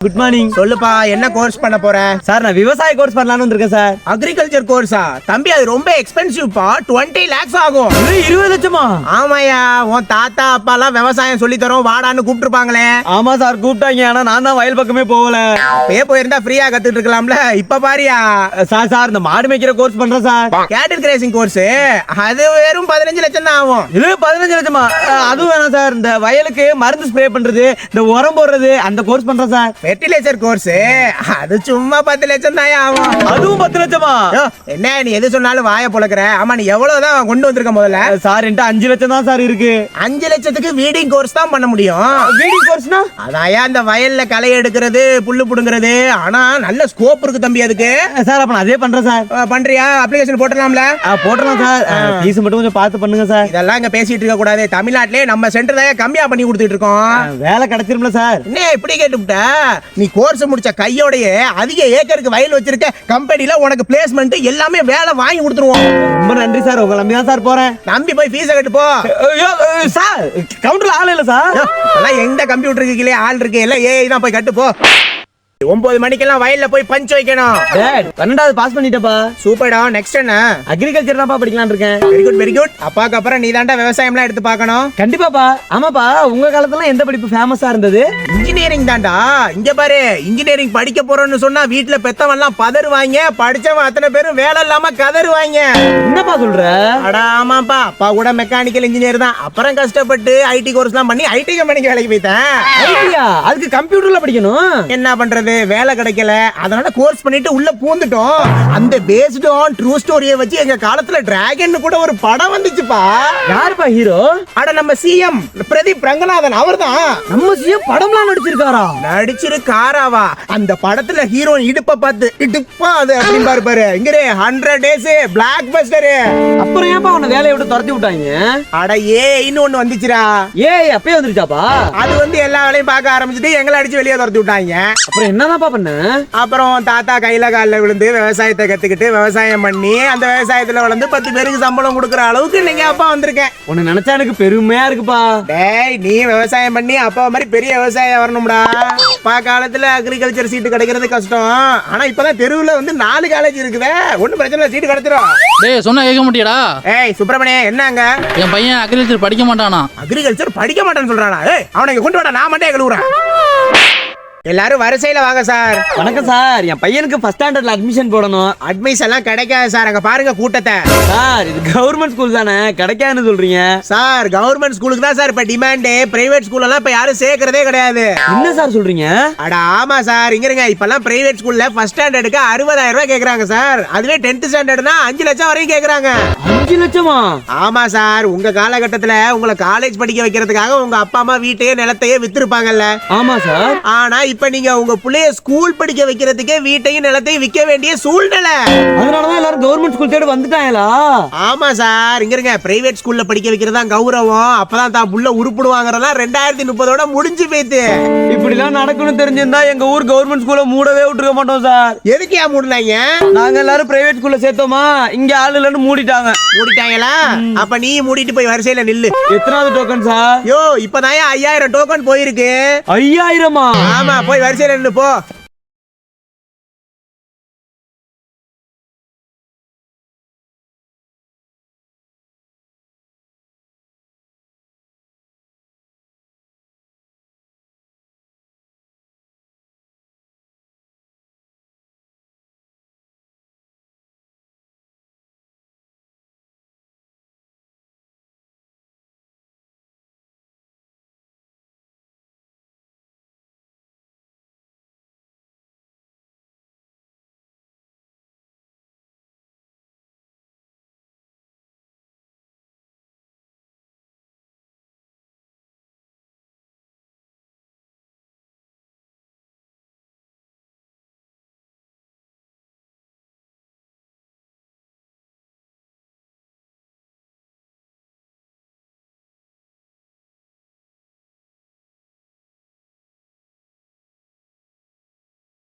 Good morning சொல்லுப்பா என்ன course பண்ண போற? சார் நான் விவசாய கோர்ஸ் பண்ணலாம்னு வந்திருக்கேன் சார் அக்ரிகல்ச்சர் கோர்ஸா தம்பி அது ரொம்ப எக்ஸ்பென்சிவ்ப்பா டுவெண்ட்டி லேக்ஸ் ஆகும். இது இருபது லட்சமா? ஆமாயா உன் தாத்தா அப்பா எல்லாம் விவசாயம் சொல்லி தரோம் வாடான்னு கூப்பிட்டுருப்பாங்களே. ஆமா சார் கூப்பிட்டாங்க ஆனா நான் தான் வயல் பக்கமே போகல. அப்பயே போயிருந்தா ஃப்ரீயா கத்துட்டு இருக்கலாம்ல இப்ப பாரியா? சார் சார் இந்த மாடு மேய்க்கிற கோர்ஸ் பண்றேன் சார் கேட்டில் கிரேசிங் கோர்ஸ் அது வெறும் பதினஞ்சு லட்சம் தான் ஆகும். இது பதினஞ்சு லட்சமா? அதுவும் வேணாம் சார் இந்த வயலுக்கு மருந்து ஸ்ப்ரே பண்றது இந்த உரம் போடுறது அந்த கோர்ஸ் பண்றேன் சார் ஃபெர்டிலைசர் கோர்ஸ் அது சும்மா பத்து லட்சம் தான் ஆகும் அதுவும் பத்து லட்சமா? என்ன நீ எது சொன்னாலும் வாயை பொழக்கிற ஆமா நீ எவ்வளவுதான் கொண்டு வந்திருக்க முதல்ல? சார் என்கிட்ட அஞ்சு லட்சம் தான் சார் இருக்கு. அஞ்சு லட்சத்துக்கு வீடிங் கோர்ஸ் தான் பண்ண முடியும். வீடிங் கோர்ஸ்னா அதாயா அந்த வயல்ல களை எடுக்கிறது புல்லு புடுங்கிறது. ஆனா நல்ல ஸ்கோப் இருக்கு தம்பி அதுக்கு. சார் அப்ப நான் அதே பண்றேன் சார். பண்றியா? அப்ளிகேஷன் போட்டுடலாம்ல? அஹ், போட்டுறலாம் சார். ஃபீஸ் மட்டும் கொஞ்சம் பார்த்து பண்ணுங்க சார். இதெல்லாம் இங்க பேசிட்டு இருக்க கூடாது. தமிழ்நாட்டிலே நம்ம சென்டர் தான் கம்மியா பண்ணி கொடுத்துட்டு இருக்கோம். வேலை கிடைச்சிரும்ல சார். என்ன இப்படி கேட்டுவிட்ட நீ கோர்ஸ் முடிச்ச கையோடயே அதிக ஏக்கருக்கு வயல் வச்சிருக்க கம்பெனில உனக்கு பிளேஸ்மெண்ட் எல்லாமே வேலை வாங்கி கொடுத்துருவோம். ரொம்ப நன்றி சார். உங்களை நம்பி தான் சார் போறேன். நம்பி போய் ஃபீஸை கட்டு போ. சார் கவுண்டர்ல ஆள் இல்ல சார். எந்த கம்ப்யூட்டருக்கு கீழே ஆள் இருக்கு? எல்லாம் ஏஐ தான் போய் கட்டு போ. ஒன்பது மணிக்கெல்லாம் வயல்ல போய் பஞ்ச் வைக்கணும். பன்னெண்டாவது பாஸ் பண்ணிட்டப்பா. சூப்பர்டா நெக்ஸ்ட் என்ன? அக்ரிகல்ச்சர் தான்ப்பா படிக்கலாம்னு இருக்கேன். வெரி குட் வெரி குட் அப்பாக்கு அப்புறம் நீ தாண்டா விவசாயம்லாம் எடுத்து பார்க்கணும். கண்டிப்பாப்பா. ஆமாப்பா உங்க காலத்துல எந்த படிப்பு ஃபேமஸா இருந்தது? இன்ஜினியரிங் தான்டா. இங்க பாரு இன்ஜினியரிங் படிக்க போறோம்னு சொன்னா வீட்ல பெத்தவன்லாம் பதறுவாங்க படிச்சவன் அத்தனை பேரும் வேலை இல்லாம கதறுவாங்க. என்னப்பா சொல்ற? அட ஆமாப்பா. அப்பா கூட மெக்கானிக்கல் இன்ஜினியர் தான். அப்புறம் கஷ்டப்பட்டு ஐடி கோர்ஸ்லாம் பண்ணி ஐடி கம்பெனிக்கு வேலைக்கு போயிட்டேன். அதுக்கு கம்ப்யூட்டர்ல படிக்கணும். என்ன பண்றது? வேலை கிடைக்கல. அதனால கோர்ஸ் பண்ணிட்டு உள்ள பூந்துட்டோம். அந்த பேஸ்டு ஆன் ட்ரூ ஸ்டோரியை வச்சு எங்க காலத்துல டிராகன் கூட ஒரு படம் வந்துச்சுப்பா. யாருப்பா ஹீரோ அட நம்ம சிஎம் பிரதீப் ரங்கநாதன் அவர்தான். நம்ம சிஎம் படம்லாம் நடிச்சிருக்காரா? நடிச்சிருக்காராவா. அந்த படத்துல ஹீரோயின் இடுப்ப பார்த்து இடுப்பா அது அப்படின்னு பாரு பாரு. இங்க ஹண்ட்ரட் டேஸ் பிளாக் பஸ்டரு அப்புறம் ஏன்பா அவனை வேலையை விட்டு துரத்தி விட்டாங்க? அட ஏன்னு ஒண்ணு வந்துச்சுடா. ஏய் அப்பயே வந்துருச்சாப்பா? அது வந்து எல்லா வேலையும் பார்க்க ஆரம்பிச்சுட்டு எங்களை அடிச்சு வெளியே துரத்தி விட்டாங்க. அப்புறம் என்னதான்ப்பா பண்ண? அப்புறம் தாத்தா கையில காலில் விழுந்து விவசாயத்தை கத்துக்கிட்டு விவசாயம் பண்ணி அந்த விவசாயத்துல வளர்ந்து பத்து பேருக்கு சம்பளம் கொடுக்குற அளவுக்கு இன்னைக்கு அப்பா வந்திருக்கேன். உன்னை நினைச்சா எனக்கு பெருமையா இருக்குப்பா. டேய் நீ விவசாயம் பண்ணி அப்பா மாதிரி பெரிய விவசாயம் வரணும்டா. அப்பா காலத்துல அக்ரிகல்ச்சர் சீட்டு கிடைக்கிறது கஷ்டம். ஆனா இப்பதான் தெருவுல வந்து நாலு காலேஜ் இருக்குதே. ஒண்ணும் பிரச்சனை இல்லை சீட்டு கிடைச்சிரும். டேய் சொன்னா கேட்க மாட்டியாடா. ஏய் சுப்பிரமணியம் என்னங்க? என் பையன் அக்ரிகல்ச்சர் படிக்க மாட்டானா? அக்ரிகல்ச்சர் படிக்க மாட்டேன்னு சொல்றானா? ஏய் அவனை இங்க கொண்டு வாடா நான் மட்டும் கழுவுறேன் எல்லாரும் வரிசையில வாங்க சார். வணக்கம் சார். என் பையனுக்கு ஃபர்ஸ்ட் ஸ்டாண்டர்ட்ல அட்மிஷன் போடணும். அட்மிஷன் எல்லாம் கிடைக்காது சார். அங்க பாருங்க கூட்டத்தை. சார் இது கவர்மெண்ட் ஸ்கூல் தானே? கிடைக்காதுன்னு சொல்றீங்க? சார் கவர்மெண்ட் ஸ்கூலுக்கு தான் சார் இப்ப டிமாண்டு பிரைவேட் ஸ்கூல் எல்லாம் இப்ப யாரும் சேர்க்கறதே கிடையாது. என்ன சார் சொல்றீங்க? அட ஆமா சார். இங்க இருங்க. இப்பெல்லாம் பிரைவேட் ஸ்கூல்ல ஃபர்ஸ்ட் ஸ்டாண்டர்டுக்கு அறுபதாயிரம் ரூபாய் கேக்குறாங்க சார். அதுவே டென்த் ஸ்டாண்டர்ட்னா அஞ்சு லட்சம் வரையும் கேக்குறாங்க. அஞ்சு லட்சமா? ஆமா சார். உங்க காலகட்டத்துல உங்களை காலேஜ் படிக்க வைக்கிறதுக்காக உங்க அப்பா அம்மா வீட்டையே நிலத்தையே வித்திருப்பாங்கல்ல. ஆமா சார். ஆனா இப்ப நீங்க உங்க புள்ளைய ஸ்கூல் படிக்க வைக்கிறதுக்கே வீட்டையும் நிலத்தையும் விற்க வேண்டிய சூழ்நிலை. அதனாலதான் எல்லாரும் கவர்மெண்ட் ஸ்கூல் தேடி வந்துட்டாங்களா ஆமா சார் இங்க இருங்க. பிரைவேட் ஸ்கூல்ல படிக்க வைக்கிறதா கௌரவம். அப்பதான் தான் புள்ள உருப்பிடுவாங்கறதெல்லாம் ரெண்டாயிரத்தி முப்பதோட முடிஞ்சு போயிட்டு. இப்படி எல்லாம் நடக்கணும்னு தெரிஞ்சிருந்தா எங்க ஊர் கவர்மெண்ட் ஸ்கூல மூடவே விட்டுருக்க மாட்டோம் சார். எதுக்கு ஏன் மூடினாங்க நாங்க எல்லாரும் பிரைவேட் ஸ்கூல்ல சேர்த்தோமா? இங்க ஆள் இல்லைன்னு மூடிட்டாங்க. மூடிட்டாங்களா? அப்ப நீ மூடிட்டு போய் வரிசையில நில்லு. எத்தனாவது டோக்கன் சார்? யோ இப்பதான் ஐயாயிரம் டோக்கன் போயிருக்கு. ஐயாயிரமா? ஆமா போய் வரிசையில நின்னு போ.